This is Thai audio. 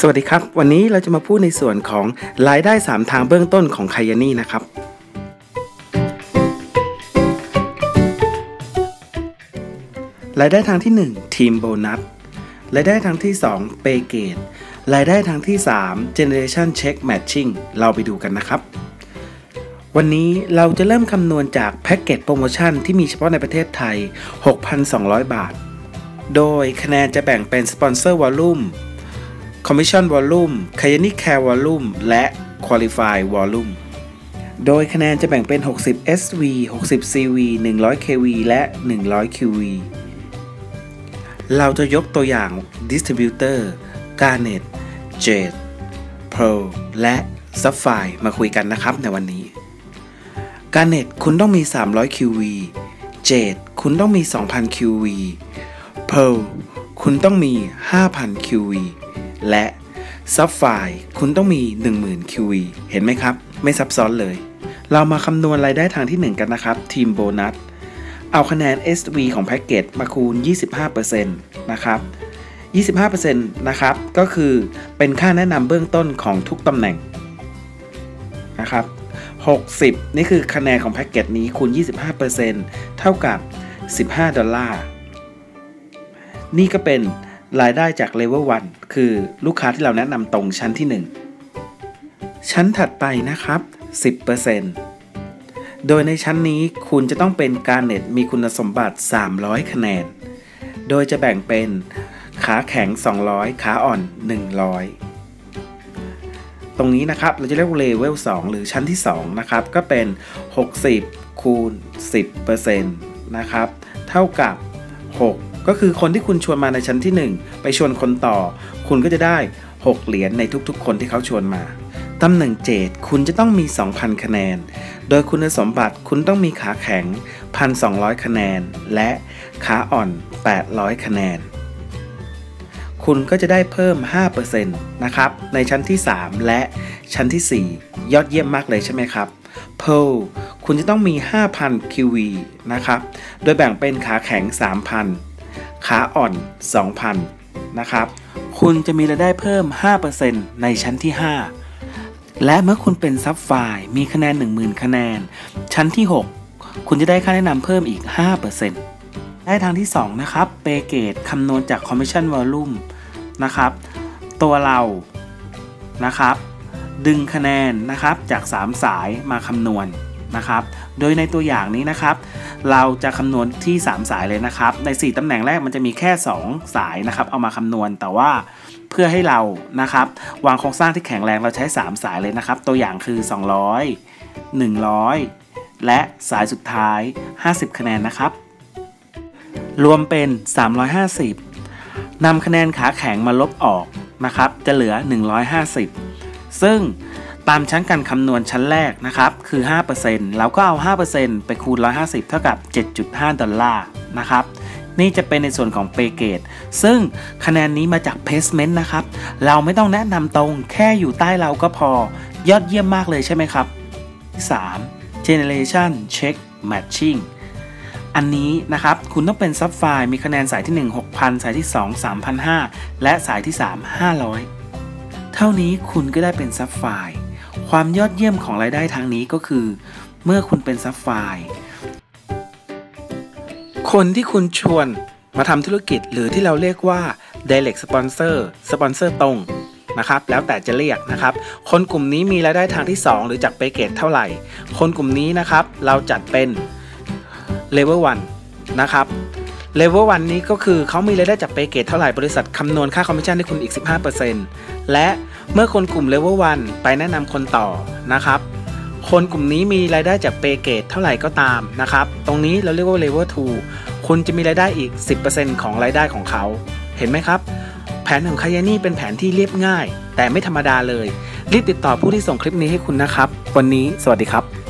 สวัสดีครับ วันนี้เราจะมาพูดในส่วนของรายได้ 3 ทางเบื้องต้นของไคยานี่นะครับ รายได้ทางที่ 1 ทีมโบนัส รายได้ทางที่ 2 เปเกต รายได้ทางที่ 3 Generation Check Matching เราไปดูกันนะครับ วันนี้เราจะเริ่มคำนวณจากแพ็กเกจโปรโมชั่นที่มีเฉพาะในประเทศไทย 6,200 บาท โดยคะแนนจะแบ่งเป็นสปอนเซอร์วอลลุ่ม Commission Volume k a y a n i Care Volume และ Qualify Volume โดยคะแนนจะแบ่งเป็น 60 SV 60 CV 100 KV และ 100 QV เราจะยกตัวอย่าง Distributor Garnet Jade Pearl และ Sapphire มาคุยกันนะครับในวันนี้ Garnet คุณต้องมี 300 QV Jade คุณต้องมี 2,000 QV Pearl คุณต้องมี 5,000 QV และซับไฟคุณต้องมี 10,000 QV เห็นไหมครับ ไม่ซับซ้อนเลย เรามาคำนวณรายได้ทางที่ 1 กันนะครับ ทีมโบนัส เอาคะแนน SV ของแพ็กเกจมาคูณ 25%นะครับ 25%นะครับ ก็คือเป็นค่าแนะนำเบื้องต้นของทุกตำแหน่งนะครับ 60 นี่คือคะแนนของแพ็กเกจนี้คูณ 25%เท่ากับ 15 ดอลลาร์ นี่ก็เป็น รายได้จากเลเวล1คือลูกค้าที่เราแนะนำตรงชั้นที่ 1 ชั้นถัดไปนะครับ 10%โดยในชั้นนี้คุณจะต้องเป็นการเน็ตมีคุณสมบัติ 300 คะแนน โดยจะแบ่งเป็นขาแข็ง 200 ขาอ่อน 100 ตรงนี้นะครับเราจะเรียกเลเวล2หรือชั้นที่ 2 นะครับ ก็เป็น 60 คูณ 10%นะครับ เท่ากับ 6 ก็คือคนที่คุณชวนมาในชั้นที่ 1 ไปชวนคนต่อ คุณก็จะได้ 6 เหรียญในทุกๆ คนที่เขาชวนมาตำแหน่งเจดคุณจะต้องมี 2,000 คะแนน โดยคุณสมบัติคุณต้องมีขาแข็ง 1,200 คะแนน และขาอ่อน 800 คะแนน คุณก็จะได้เพิ่ม 5%นะครับ ในชั้นที่ 3 และชั้นที่ 4 ยอดเยี่ยมมากเลยใช่ไหมครับ p e คุณจะต้องมี 5,000 QV นะครับ โดยแบ่งเป็นขาแข็ง 3,000 ขาอ่อน 2,000 นะครับ คุณจะมีรายได้เพิ่ม 5%ในชั้นที่ 5 และเมื่อคุณเป็นซับไฟล์มีคะแนน 10,000 คะแนน ชั้นที่ 6 คุณจะได้ค่าแนะนำเพิ่มอีก 5%ได้ทางที่ 2 นะครับเปเกตคำนวณจาก Commission Volume นะครับ ตัวเรานะครับ ดึงคะแนนนะครับจาก 3 สายมาคำนวณ นะครับ โดยในตัวอย่างนี้นะครับ เราจะคำนวณที่ 3 สายเลยนะครับ ใน 4ตำแหน่งแรกมันจะมีแค่ 2 สายนะครับ เอามาคำนวณแต่ว่าเพื่อให้เรานะครับวางโครงสร้างที่แข็งแรงเราใช้ 3 สายเลยนะครับ ตัวอย่างคือ 200 100 และสายสุดท้าย 50 คะแนนนะครับ รวมเป็น 350นำคะแนนขาแข็งมาลบออกนะครับ จะเหลือ 150 ซึ่ง ตามชั้นการคำนวณชั้นแรกนะครับ คือ5%เราก็เอา 5%ไปคูณ 150 เท่ากับ 7.5 ดอลลาร์นะครับ นี่จะเป็นในส่วนของเปเกตซึ่งคะแนนนี้มาจากเพสเมนต์นะครับ เราไม่ต้องแนะนำตรงแค่อยู่ใต้เราก็พอ ยอดเยี่ยมมากเลยใช่ไหมครับ 3. Generation Check Matching อันนี้นะครับ คุณต้องเป็นซับไฟล์มีคะแนนสายที่ 1 6,000 สายที่ 2 3,500 และสายที่ 3 500 เท่านี้คุณก็ได้เป็นซับไฟล์ ความยอดเยี่ยมของรายได้ทางนี้ก็คือ เมื่อคุณเป็นซับไฟล์คนที่คุณชวนมาทำธุรกิจหรือที่เราเรียกว่า direct sponsor สปอนเซอร์ตรงนะครับแล้วแต่จะเรียกนะครับ คนกลุ่มนี้มีรายได้ทางที่ 2 หรือจากเปเกตเท่าไหร่ คนกลุ่มนี้นะครับเราจัดเป็นเลเวล1นะครับ เลเวล1นี้ก็คือเขามีรายได้จากเปเกตเท่าไหร่บริษัทคำนวณค่าคอมมิชชั่นให้คุณอีก 15%และเมื่อคนกลุ่มเลเวล1ไปแนะนำคนต่อนะครับ คนกลุ่มนี้มีรายได้จากเปเกตเท่าไหร่ก็ตามนะครับ ตรงนี้เราเรียกว่าเลเวล2คุณจะมีรายได้อีก 10%ของรายได้ของเขา เห็นไหมครับ แผนของคายานี่เป็นแผนที่เรียบง่าย แต่ไม่ธรรมดาเลย รีบติดต่อผู้ที่ส่งคลิปนี้ให้คุณนะครับ วันนี้สวัสดีครับ